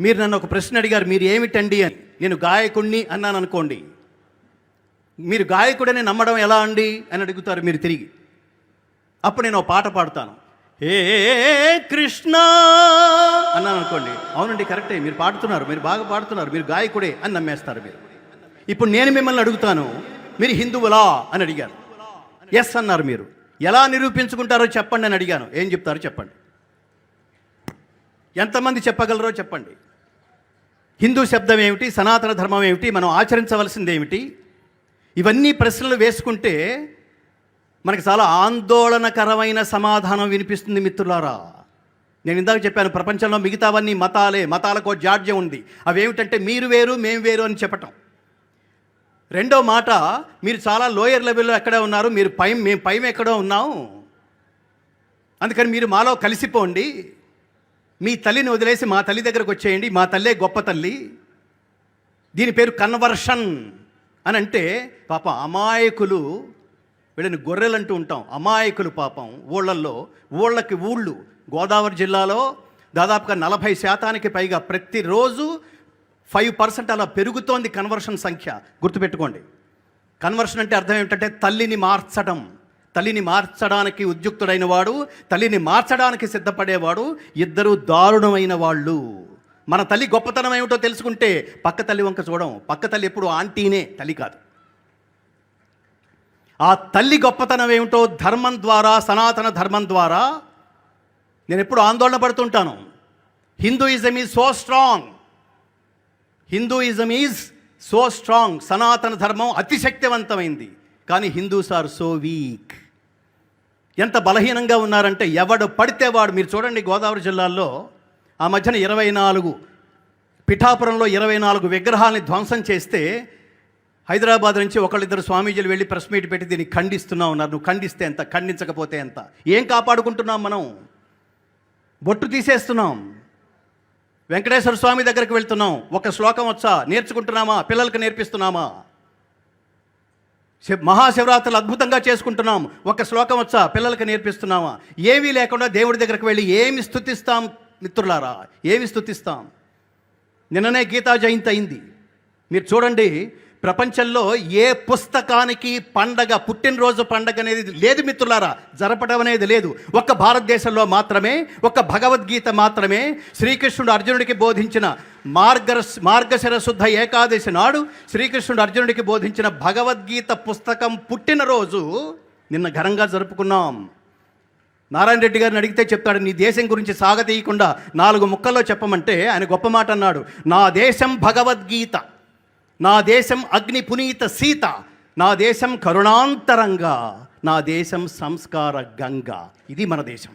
మీరు నన్ను ఒక ప్రశ్న అడిగారు మీరు ఏమిటండి అని. నేను గాయకుణ్ణి అన్నాను అనుకోండి. మీరు గాయకుడని నమ్మడం ఎలా అండి అని అడుగుతారు మీరు తిరిగి. అప్పుడు నేను ఒక పాట పాడతాను. ఏ కృష్ణ అన్నాను అనుకోండి. అవునండి కరెక్టే. మీరు పాడుతున్నారు మీరు బాగా పాడుతున్నారు మీరు గాయకుడే అని నమ్మేస్తారు మీరు. ఇప్పుడు నేను మిమ్మల్ని అడుగుతాను మీరు హిందువులా అని అడిగారు. ఎస్ అన్నారు మీరు. ఎలా నిరూపించుకుంటారో చెప్పండి అని అడిగాను. ఏం చెప్తారో చెప్పండి. ఎంతమంది చెప్పగలరో చెప్పండి. హిందూ శబ్దం ఏమిటి? సనాతన ధర్మం ఏమిటి? మనం ఆచరించవలసింది ఏమిటి? ఇవన్నీ ప్రశ్నలు వేసుకుంటే మనకి చాలా ఆందోళనకరమైన సమాధానం వినిపిస్తుంది మిత్రులారా. నేను ఇందాక చెప్పాను ప్రపంచంలో మిగతావన్నీ మతాలే మతాలకు జాడ్యం ఉంది. అవేమిటంటే మీరు వేరు మేము వేరు అని చెప్పటం. రెండో మాట మీరు చాలా లోయర్ లెవెల్లో ఎక్కడే ఉన్నారు? మీరు పై మేము పై ఎక్కడో ఉన్నాం. అందుకని మీరు మాలో కలిసిపోండి. మీ తల్లిని వదిలేసి మా తల్లి దగ్గరకు వచ్చేయండి. మా తల్లే గొప్ప తల్లి. దీని పేరు కన్వర్షన్ అని అంటే పాప అమాయకులు వీళ్ళని గొర్రెలు అంటూ ఉంటాం. అమాయకులు పాపం ఊళ్ళల్లో. ఊళ్ళకి ఊళ్ళు గోదావరి జిల్లాలో దాదాపుగా నలభై శాతానికి పైగా ప్రతిరోజు ఫైవ్ పర్సెంట్ అలా పెరుగుతోంది కన్వర్షన్ సంఖ్య. గుర్తుపెట్టుకోండి. కన్వర్షన్ అంటే అర్థం ఏమిటంటే తల్లిని మార్చడం తల్లిని మార్చడానికి ఉద్యుక్తుడైన వాడు తల్లిని మార్చడానికి సిద్ధపడేవాడు ఇద్దరు దారుణమైన వాళ్ళు. మన తల్లి గొప్పతనం ఏమిటో తెలుసుకుంటే పక్క తల్లి వంక చూడం. పక్క తల్లి ఎప్పుడు ఆంటీనే తల్లి కాదు. ఆ తల్లి గొప్పతనం ఏమిటో ధర్మం ద్వారా సనాతన ధర్మం ద్వారా నేను ఎప్పుడు ఆందోళన పడుతుంటాను. Hinduism is so strong. Hinduism is so strong. సనాతన ధర్మం అతిశక్తివంతమైంది. కానీ హిందూస్ ఆర్ సో వీక్. ఎంత బలహీనంగా ఉన్నారంటే ఎవడు పడితే వాడు మీరు చూడండి గోదావరి జిల్లాలో ఆ మధ్యన ఇరవై నాలుగు పిఠాపురంలో ఇరవై నాలుగు విగ్రహాలని ధ్వంసం చేస్తే హైదరాబాద్ నుంచి ఒకళ్ళిద్దరు స్వామీజీలు వెళ్ళి ప్రెస్ మీట్ పెట్టి దీన్ని ఖండిస్తున్నా ఉన్నారు. నువ్వు ఖండిస్తే ఎంత? ఖండించకపోతే ఎంత? ఏం కాపాడుకుంటున్నాం మనం? బొట్టు తీసేస్తున్నాం. వెంకటేశ్వర స్వామి దగ్గరికి వెళ్తున్నాం. ఒక శ్లోకం వచ్చా? నేర్చుకుంటున్నామా? పిల్లలకు నేర్పిస్తున్నామా? మహాశివరాత్రులు అద్భుతంగా చేసుకుంటున్నాం. ఒక శ్లోకం వచ్చా? పిల్లలకు నేర్పిస్తున్నామా ఏమీ లేకుండా దేవుడి దగ్గరికి వెళ్ళి ఏమి స్థుతిస్తాం మిత్రులారా ఏమి స్థుతిస్తాం నిన్ననే గీతా జయంతి అయింది. మీరు చూడండి ప్రపంచంలో ఏ పుస్తకానికి పండగ పుట్టినరోజు పండగ అనేది లేదు మిత్రులారా జరపడం అనేది లేదు. ఒక్క భారతదేశంలో మాత్రమే ఒక్క భగవద్గీత మాత్రమే శ్రీకృష్ణుడు అర్జునుడికి బోధించిన మార్గ మార్గశరశుద్ధ ఏకాదశి నాడు శ్రీకృష్ణుడు అర్జునుడికి బోధించిన భగవద్గీత పుస్తకం పుట్టినరోజు నిన్న ఘనంగా జరుపుకున్నాం. నారాయణ రెడ్డి గారిని అడిగితే చెప్తాడు నీ దేశం గురించి సాగతీయకుండా నాలుగు ముక్కల్లో చెప్పమంటే ఆయన గొప్ప మాట అన్నాడు. నా దేశం భగవద్గీత నా దేశం అగ్ని పునీత సీత నా దేశం కరుణాంతరంగా నా దేశం సంస్కార గంగా. ఇది మన దేశం.